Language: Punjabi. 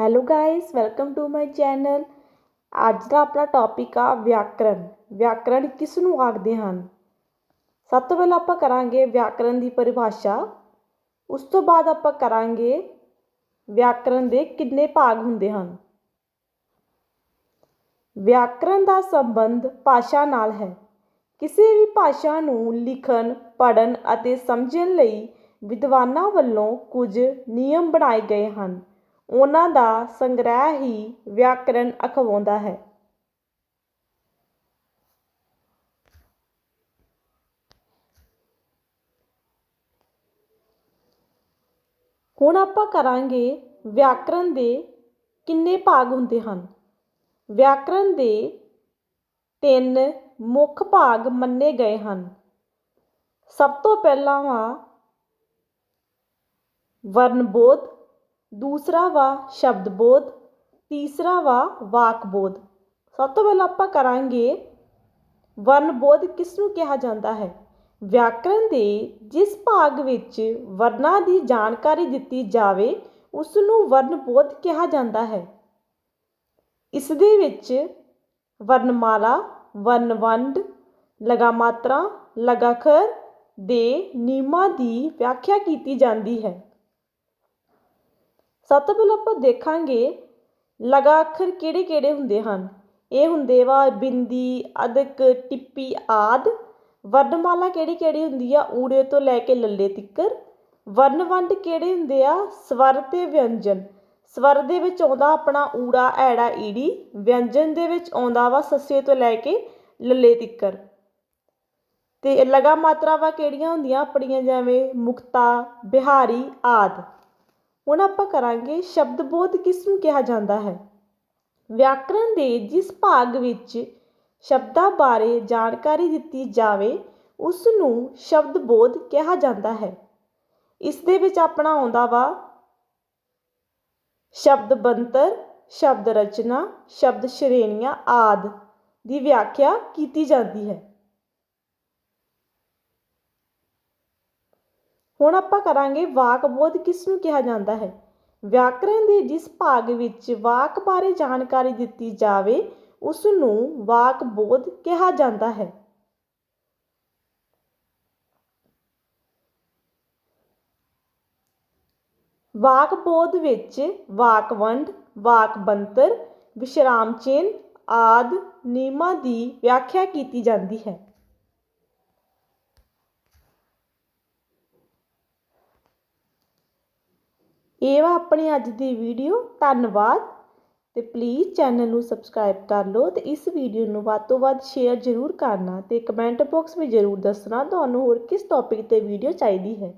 Hello guys welcome to my channel ਅੱਜ ਦਾ ਆਪਣਾ ਟੌਪਿਕ ਆ ਵਿਆਕਰਣ ਵਿਆਕਰਣ ਕਿਸ ਨੂੰ ਆਖਦੇ ਹਨ? ਸਭ ਤੋਂ ਪਹਿਲਾਂ ਆਪਾਂ ਕਰਾਂਗੇ ਵਿਆਕਰਣ ਦੀ ਪਰਿਭਾਸ਼ਾ। ਉਸ ਤੋਂ ਬਾਅਦ ਆਪਾਂ ਕਰਾਂਗੇ ਵਿਆਕਰਣ ਦੇ ਕਿੰਨੇ ਭਾਗ ਹੁੰਦੇ ਹਨ। ਵਿਆਕਰਣ ਦਾ ਸੰਬੰਧ ਭਾਸ਼ਾ ਨਾਲ ਹੈ। ਕਿਸੇ ਵੀ ਭਾਸ਼ਾ ਨੂੰ ਲਿਖਣ, ਪੜ੍ਹਨ ਅਤੇ ਸਮਝਣ ਲਈ ਵਿਦਵਾਨਾਂ ਵੱਲੋਂ ਕੁਝ ਨਿਯਮ ਬਣਾਏ ਗਏ ਹਨ। ਉਹਨਾਂ ਦਾ ਸੰਗ੍ਰਹਿ ਹੀ ਵਿਆਕਰਣ ਅਖਵਾਉਂਦਾ ਹੈ। ਹੁਣ ਆਪਾਂ ਕਰਾਂਗੇ ਵਿਆਕਰਣ ਦੇ ਕਿੰਨੇ ਭਾਗ ਹੁੰਦੇ ਹਨ। ਵਿਆਕਰਣ ਦੇ ਤਿੰਨ ਮੁੱਖ ਭਾਗ ਮੰਨੇ ਗਏ ਹਨ। ਸਭ ਤੋਂ ਪਹਿਲਾਂ ਵਾ ਵਰਣਬੋਧ ਦੂਸਰਾ ਵਾ ਸ਼ਬਦ ਬੋਧ, ਤੀਸਰਾ ਵਾ ਵਾਕਬੋਧ ਸਭ ਤੋਂ ਪਹਿਲਾਂ ਆਪਾਂ ਕਰਾਂਗੇ ਵਰਣਬੋਧ ਕਿਸ ਨੂੰ ਕਿਹਾ ਜਾਂਦਾ ਹੈ? ਵਿਆਕਰਣ ਦੇ ਜਿਸ ਭਾਗ ਵਿੱਚ ਵਰਨਾਂ ਦੀ ਜਾਣਕਾਰੀ ਦਿੱਤੀ ਜਾਵੇ ਉਸ ਨੂੰ ਵਰਣਬੋਧ ਕਿਹਾ ਜਾਂਦਾ ਹੈ। ਇਸ ਦੇ ਵਿੱਚ ਵਰਣਮਾਲਾ ਲਗਾ ਲਗਾਮਾਤਰਾ, ਲਗਾਖਰ ਦੇ ਨਿਯਮਾਂ ਦੀ ਵਿਆਖਿਆ ਕੀਤੀ ਜਾਂਦੀ ਹੈ। ਸਭ ਤੋਂ ਪਹਿਲਾਂ ਆਪਾਂ ਦੇਖਾਂਗੇ ਲਗਾ ਅੱਖਰ ਕਿਹੜੇ ਕਿਹੜੇ ਹੁੰਦੇ ਹਨ। ਇਹ ਹੁੰਦੇ ਵਾ ਬਿੰਦੀ, ਅਦਕ, ਟਿੱਪੀ ਆਦਿ। ਵਰਣਮਾਲਾ ਕਿਹੜੀ ਕਿਹੜੀ ਹੁੰਦੀ ਆ? ਊੜੇ ਤੋਂ ਲੈ ਕੇ ਲੱਲੇ ਤਿੱਕਰ। ਵਰਣਵੰਡ ਕਿਹੜੇ ਹੁੰਦੇ ਆ? ਸਵਰ ਤੇ ਵਿਅੰਜਨ। ਸਵਰ ਦੇ ਵਿੱਚ ਆਉਂਦਾ ਆਪਣਾ ਊੜਾ, ਐੜਾ, ਈੜੀ। ਵਿਅੰਜਨ ਦੇ ਵਿੱਚ ਆਉਂਦਾ ਵਾ ਸੱਸੇ ਤੋਂ ਲੈ ਕੇ ਲੱਲੇ ਤਿੱਕਰ। ਤੇ ਲਗਾ ਮਾਤਰਾਵਾਂ ਕਿਹੜੀਆਂ ਹੁੰਦੀਆਂ? ਆਪਣੀਆਂ ਜਿਵੇਂ ਮੁਕਤਾ, ਬਿਹਾਰੀ ਆਦਿ। ਹੁਣ ਆਪਾਂ ਕਰਾਂਗੇ ਸ਼ਬਦਬੋਧ ਕਿਸ ਨੂੰ ਕਿਹਾ ਜਾਂਦਾ ਹੈ? ਵਿਆਕਰਣ ਦੇ ਜਿਸ ਭਾਗ ਵਿੱਚ ਸ਼ਬਦਾਂ ਬਾਰੇ ਜਾਣਕਾਰੀ ਦਿੱਤੀ ਜਾਵੇ ਉਸ ਨੂੰ ਸ਼ਬਦਬੋਧ ਕਿਹਾ ਜਾਂਦਾ ਹੈ। ਇਸ ਦੇ ਵਿੱਚ ਆਪਣਾ ਆਉਂਦਾ ਵਾ, ਸ਼ਬਦ ਬੰਤਰ ਸ਼ਬਦ ਰਚਨਾ, ਸ਼ਬਦ ਸ਼੍ਰੇਣੀਆਂ ਆਦ ਦੀ ਵਿਆਖਿਆ ਕੀਤੀ ਜਾਂਦੀ ਹੈ। ਹੁਣ ਆਪਾਂ ਕਰਾਂਗੇ ਵਾਕਬੋਧ ਕਿਸ ਨੂੰ ਕਿਹਾ ਜਾਂਦਾ ਹੈ? ਵਿਆਕਰਣ ਦੇ ਜਿਸ ਭਾਗ ਵਿੱਚ ਵਾਕ ਬਾਰੇ ਜਾਣਕਾਰੀ ਦਿੱਤੀ ਜਾਵੇ, ਉਸ ਨੂੰ ਵਾਕਬੋਧ ਕਿਹਾ ਜਾਂਦਾ ਹੈ। ਵਾਕ ਬੋਧ ਵਿੱਚ ਵਾਕਵੰਡ, ਵਾਕਬੰਤਰ ਵਿਸ਼ਰਾਮ ਚਿੰਨ੍ਹ ਆਦ ਨਿਯਮਾਂ ਦੀ ਵਿਆਖਿਆ ਕੀਤੀ ਜਾਂਦੀ ਹੈ। ਇਹ ਵਾ ਆਪਣੀ ਅੱਜ ਦੀ ਵੀਡੀਓ। ਧੰਨਵਾਦ। ਤੇ ਪਲੀਜ਼ ਚੈਨਲ ਨੂੰ ਸਬਸਕ੍ਰਾਈਬ ਕਰ ਲਓ ਤੇ ਇਸ ਵੀਡੀਓ ਨੂੰ ਵੱਧ ਤੋਂ ਵੱਧ ਸ਼ੇਅਰ ਜ਼ਰੂਰ ਕਰਨਾ ਤੇ ਕਮੈਂਟ ਬਾਕਸ ਵਿੱਚ ਜ਼ਰੂਰ ਦੱਸਣਾ ਤੁਹਾਨੂੰ ਹੋਰ ਕਿਸ ਟੌਪਿਕ ਤੇ ਵੀਡੀਓ ਚਾਹੀਦੀ ਹੈ।